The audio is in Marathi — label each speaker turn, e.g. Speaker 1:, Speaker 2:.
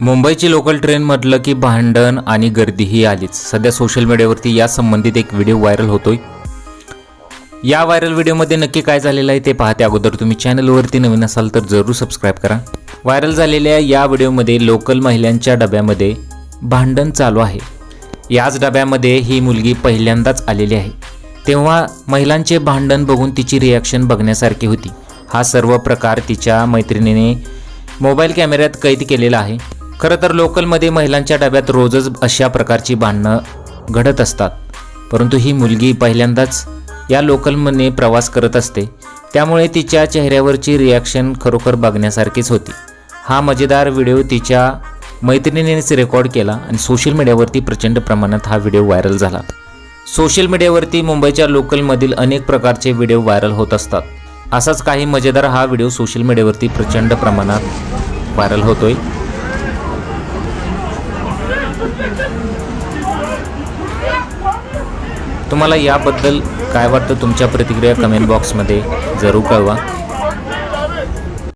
Speaker 1: मुंबईची लोकल ट्रेन म्हटलं की भांडण आणि गर्दी ही आलीच. सध्या सोशल मीडियावरती या संबंधित एक व्हिडिओ व्हायरल होतोय. या व्हायरल व्हिडिओमध्ये नक्की काय झालेलं आहे ते पाहते अगोदर तुम्ही चॅनलवरती नवीन असाल तर जरूर सबस्क्राईब करा. व्हायरल झालेल्या या व्हिडिओमध्ये लोकल महिलांच्या डब्यामध्ये भांडण चालू आहे. याच डब्यामध्ये ही मुलगी पहिल्यांदाच आलेली आहे. तेव्हा महिलांचे भांडण बघून तिची रिॲक्शन बघण्यासारखी होती. हा सर्व प्रकार तिच्या मैत्रिणीने मोबाईल कॅमेऱ्यात कैद केलेला आहे. खरं तर लोकलमध्ये महिलांच्या डब्यात रोजच अशा प्रकारची भांडणं घडत असतात. परंतु ही मुलगी पहिल्यांदाच या लोकलमध्ये प्रवास करत असते. त्यामुळे तिच्या चेहऱ्यावरची रिॲक्शन खरोखर बघण्यासारखीच होती. हा मजेदार व्हिडिओ तिच्या मैत्रिणीनेच रेकॉर्ड केला आणि सोशल मीडियावरती प्रचंड प्रमाणात हा व्हिडिओ व्हायरल झाला. सोशल मीडियावरती मुंबईच्या लोकलमधील अनेक प्रकारचे व्हिडिओ व्हायरल होत असतात. असाच काही मजेदार हा व्हिडिओ सोशल मीडियावरती प्रचंड प्रमाणात व्हायरल होतोय. तुम्हाला याबद्दल काय वाटतं तुमच्या प्रतिक्रिया कमेंट बॉक्समध्ये जरूर कळवा.